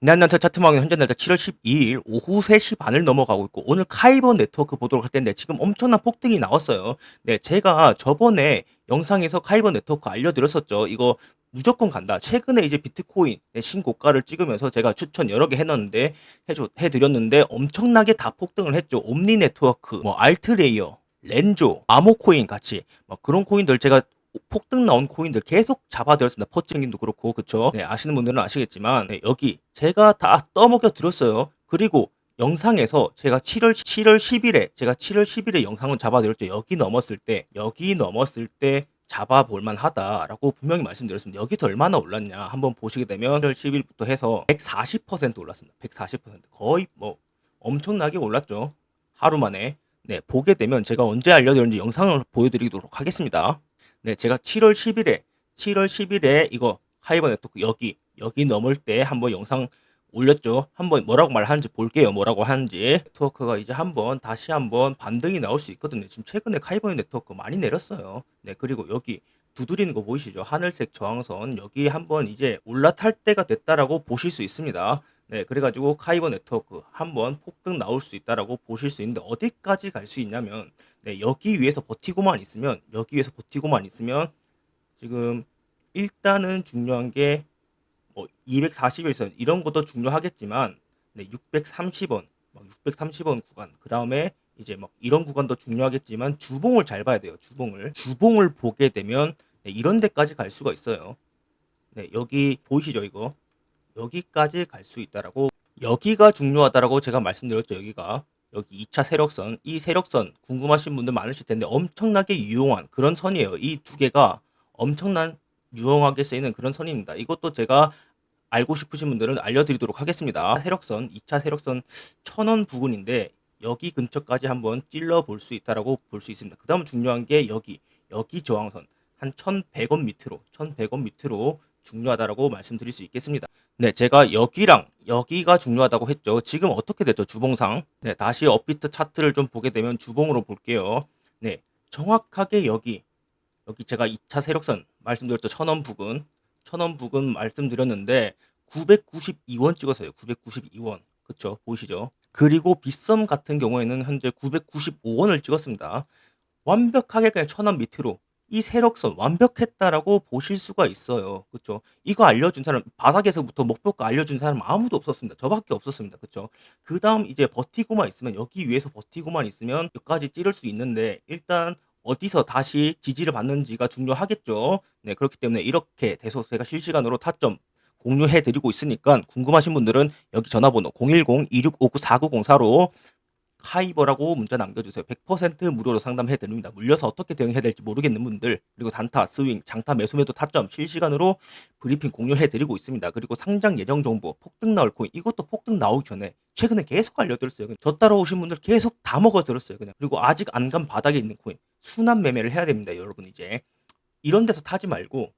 내한난타 차트망은 현재 날짜 7월 12일 오후 3시 반을 넘어가고 있고 오늘 카이버 네트워크 보도록 할 텐데 지금 엄청난 폭등이 나왔어요. 네, 제가 저번에 영상에서 카이버 네트워크 알려드렸었죠. 이거 무조건 간다. 최근에 이제 비트코인 네, 신고가를 찍으면서 제가 추천 여러 개 해놨는데 해줘, 해드렸는데 엄청나게 다 폭등을 했죠. 옴니 네트워크, 뭐 알트레이어, 렌조, 아모코인 같이 뭐 그런 코인들 제가 폭등 나온 코인들 계속 잡아들었습니다. 퍼칭님도 그렇고 그쵸? 네, 아시는 분들은 아시겠지만 네, 여기 제가 다 떠먹여 드렸어요. 그리고 영상에서 제가 7월 7월 10일에 제가 7월 10일에 영상을 잡아드렸죠. 여기 넘었을 때 여기 넘었을 때 잡아볼 만하다라고 분명히 말씀드렸습니다. 여기서 얼마나 올랐냐 한번 보시게 되면 7월 10일부터 해서 140% 올랐습니다. 140% 거의 뭐 엄청나게 올랐죠. 하루 만에 네 보게 되면 제가 언제 알려드렸는지 영상을 보여드리도록 하겠습니다. 네, 제가 7월 10일에 7월 10일에 이거 하이버 네트워크 여기 여기 넘을 때 한번 영상 올렸죠. 한번 뭐라고 말하는지 볼게요. 뭐라고 하는지. 네트워크가 이제 한번 다시 한번 반등이 나올 수 있거든요. 지금 최근에 카이버 네트워크 많이 내렸어요. 네, 그리고 여기 두드리는 거 보이시죠? 하늘색 저항선 여기 한번 이제 올라탈 때가 됐다라고 보실 수 있습니다. 네, 그래가지고 카이버 네트워크 한번 폭등 나올 수 있다라고 보실 수 있는데 어디까지 갈 수 있냐면 네, 여기 위에서 버티고만 있으면 여기 위에서 버티고만 있으면 지금 일단은 중요한 게 뭐 241선 이런 것도 중요하겠지만 네, 630원, 630원 구간 그 다음에 이제 막 이런 구간도 중요하겠지만 주봉을 잘 봐야 돼요. 주봉을 주봉을 보게 되면 네, 이런 데까지 갈 수가 있어요. 네, 여기 보이시죠 이거 여기까지 갈 수 있다라고 여기가 중요하다라고 제가 말씀드렸죠 여기가. 여기 2차 세력선 이 세력선 궁금하신 분들 많으실 텐데 엄청나게 유용한 그런 선이에요. 이 두 개가 엄청난 유용하게 쓰이는 그런 선입니다. 이것도 제가 알고 싶으신 분들은 알려드리도록 하겠습니다. 세력선 2차 세력선 천원 부근인데 여기 근처까지 한번 찔러 볼 수 있다라고 볼 수 있습니다. 그 다음 중요한 게 여기 여기 저항선. 한 1100원 밑으로 1100원 밑으로 중요하다라고 말씀드릴 수 있겠습니다. 네, 제가 여기랑 여기가 중요하다고 했죠. 지금 어떻게 됐죠? 주봉상. 네, 다시 업비트 차트를 좀 보게 되면 주봉으로 볼게요. 네, 정확하게 여기 여기 제가 2차 세력선 말씀드렸죠. 천원 부근. 천원 부근 말씀드렸는데 992원 찍었어요. 992원. 그쵸? 보이시죠? 그리고 빗썸 같은 경우에는 현재 995원을 찍었습니다. 완벽하게 그냥 천원 밑으로 이 세력선 완벽했다라고 보실 수가 있어요. 그쵸? 이거 알려준 사람, 바닥에서부터 목표가 알려준 사람 아무도 없었습니다. 저밖에 없었습니다. 그쵸? 그 다음 이제 버티고만 있으면, 여기 위에서 버티고만 있으면 여기까지 찌를 수 있는데, 일단 어디서 다시 지지를 받는지가 중요하겠죠. 네, 그렇기 때문에 이렇게 계속 제가 실시간으로 타점 공유해 드리고 있으니까 궁금하신 분들은 여기 전화번호 010-2659-4904로 카이버라고 문자 남겨주세요. 100% 무료로 상담해 드립니다. 물려서 어떻게 대응해야 될지 모르겠는 분들 그리고 단타, 스윙, 장타, 매수매도 타점 실시간으로 브리핑 공유해 드리고 있습니다. 그리고 상장 예정 정보, 폭등 나올 코인 이것도 폭등 나오기 전에 최근에 계속 알려드렸어요. 저 따라오신 분들 계속 다 먹어들었어요. 그냥 그리고 아직 안 간 바닥에 있는 코인 순환 매매를 해야 됩니다. 여러분 이제 이런 데서 타지 말고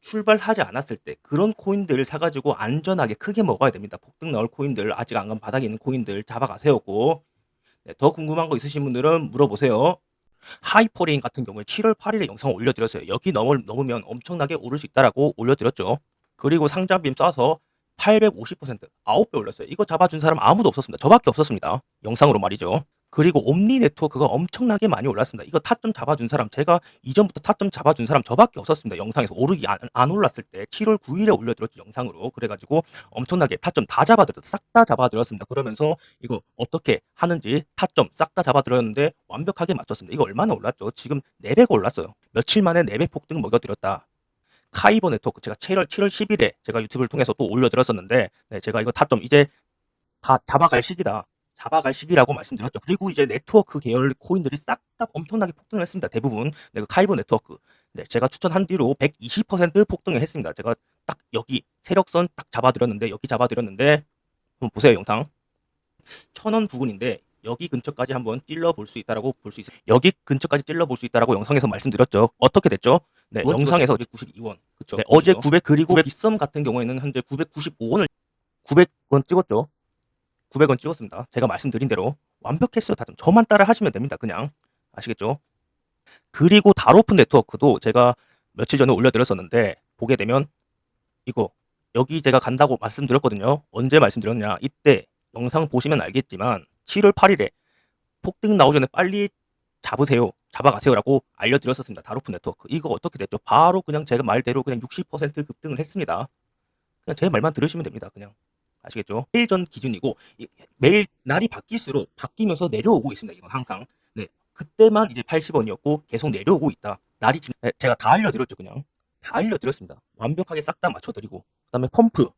출발하지 않았을 때 그런 코인들을 사가지고 안전하게 크게 먹어야 됩니다. 폭등 나올 코인들 아직 안 간 바닥에 있는 코인들 잡아가세요고 네, 더 궁금한 거 있으신 분들은 물어보세요. 하이퍼레인 같은 경우에 7월 8일에 영상 올려드렸어요. 여기 넘을, 넘으면 엄청나게 오를 수 있다라고 올려드렸죠. 그리고 상장빔 쏴서 850% 9배 올렸어요. 이거 잡아준 사람 아무도 없었습니다. 저밖에 없었습니다. 영상으로 말이죠. 그리고 옴니 네트워크가 엄청나게 많이 올랐습니다. 이거 타점 잡아준 사람, 제가 이전부터 타점 잡아준 사람 저밖에 없었습니다. 영상에서 오르기 안, 안 올랐을 때 7월 9일에 올려드렸죠. 영상으로. 그래가지고 엄청나게 타점 다 잡아드렸다. 싹다 잡아드렸습니다. 그러면서 이거 어떻게 하는지 타점 싹 다 잡아드렸는데 완벽하게 맞췄습니다. 이거 얼마나 올랐죠? 지금 4배가 올랐어요. 며칠 만에 4배 폭등 먹여드렸다. 카이버 네트워크 제가 7월 7월 10일에 제가 유튜브를 통해서 또 올려드렸었는데 네, 제가 이거 타점 이제 다 잡아갈 시기다. 잡아갈 시기라고 말씀드렸죠. 그리고 이제 네트워크 계열 코인들이 싹 다 엄청나게 폭등을 했습니다. 대부분 네, 그 카이버 네트워크 네, 제가 추천한 뒤로 120% 폭등을 했습니다. 제가 딱 여기 세력선 딱 잡아드렸는데 여기 잡아드렸는데 한번 보세요 영상 천 원 부근인데 여기 근처까지 한번 찔러 볼 수 있다라고 볼 수 있어요. 여기 근처까지 찔러 볼 수 있다라고 영상에서 말씀드렸죠. 어떻게 됐죠? 네, 뭐 영상에서 992원. 그쵸. 네, 어제 900 그리고 900 빗썸 같은 경우에는 현재 995원을 900원 찍었죠. 900원 찍었습니다. 제가 말씀드린 대로 완벽했어요. 다들 저만 따라 하시면 됩니다. 그냥 아시겠죠? 그리고 다로픈 네트워크도 제가 며칠 전에 올려드렸었는데 보게 되면 이거 여기 제가 간다고 말씀드렸거든요. 언제 말씀드렸냐? 이때 영상 보시면 알겠지만 7월 8일에 폭등 나오기 전에 빨리 잡으세요. 잡아가세요라고 알려드렸었습니다. 다로프 네트워크. 이거 어떻게 됐죠? 바로 그냥 제가 말대로 그냥 60% 급등을 했습니다. 그냥 제 말만 들으시면 됩니다. 그냥 아시겠죠? 매일 전 기준이고 이- 매일 날이 바뀔수록 바뀌면서 내려오고 있습니다. 이건 항상. 네. 그때만 이제 80원이었고 계속 내려오고 있다. 날이 지 네, 제가 다 알려드렸죠, 그냥. 다 알려드렸습니다. 완벽하게 싹 다 맞춰드리고. 그다음에 펌프.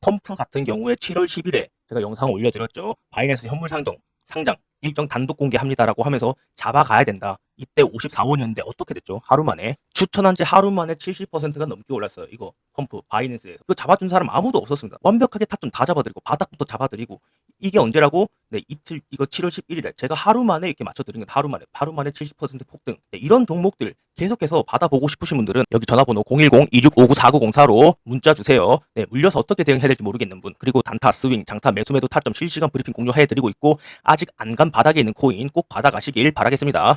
펌프 같은 경우에 7월 10일에 제가 영상을 올려드렸죠. 바이낸스 현물 상정, 상장 일정 단독 공개합니다라고 하면서 잡아가야 된다. 이때 54원이었는데 어떻게 됐죠? 하루 만에 추천한 지 하루 만에 70%가 넘게 올랐어요. 이거 펌프 바이낸스에서 그 잡아준 사람 아무도 없었습니다. 완벽하게 타점 다 잡아드리고 바닥부터 잡아드리고 이게 언제라고? 네 이틀 이거 7월 11일에 제가 하루 만에 이렇게 맞춰드린 건 하루 만에 하루 만에 70% 폭등 네, 이런 종목들 계속해서 받아보고 싶으신 분들은 여기 전화번호 010-2659-4904로 문자 주세요. 네 물려서 어떻게 대응해야 될지 모르겠는 분 그리고 단타 스윙 장타 매수 매도 타점 실시간 브리핑 공유해드리고 있고 아직 안간 바닥에 있는 코인 꼭 받아가시길 바라겠습니다.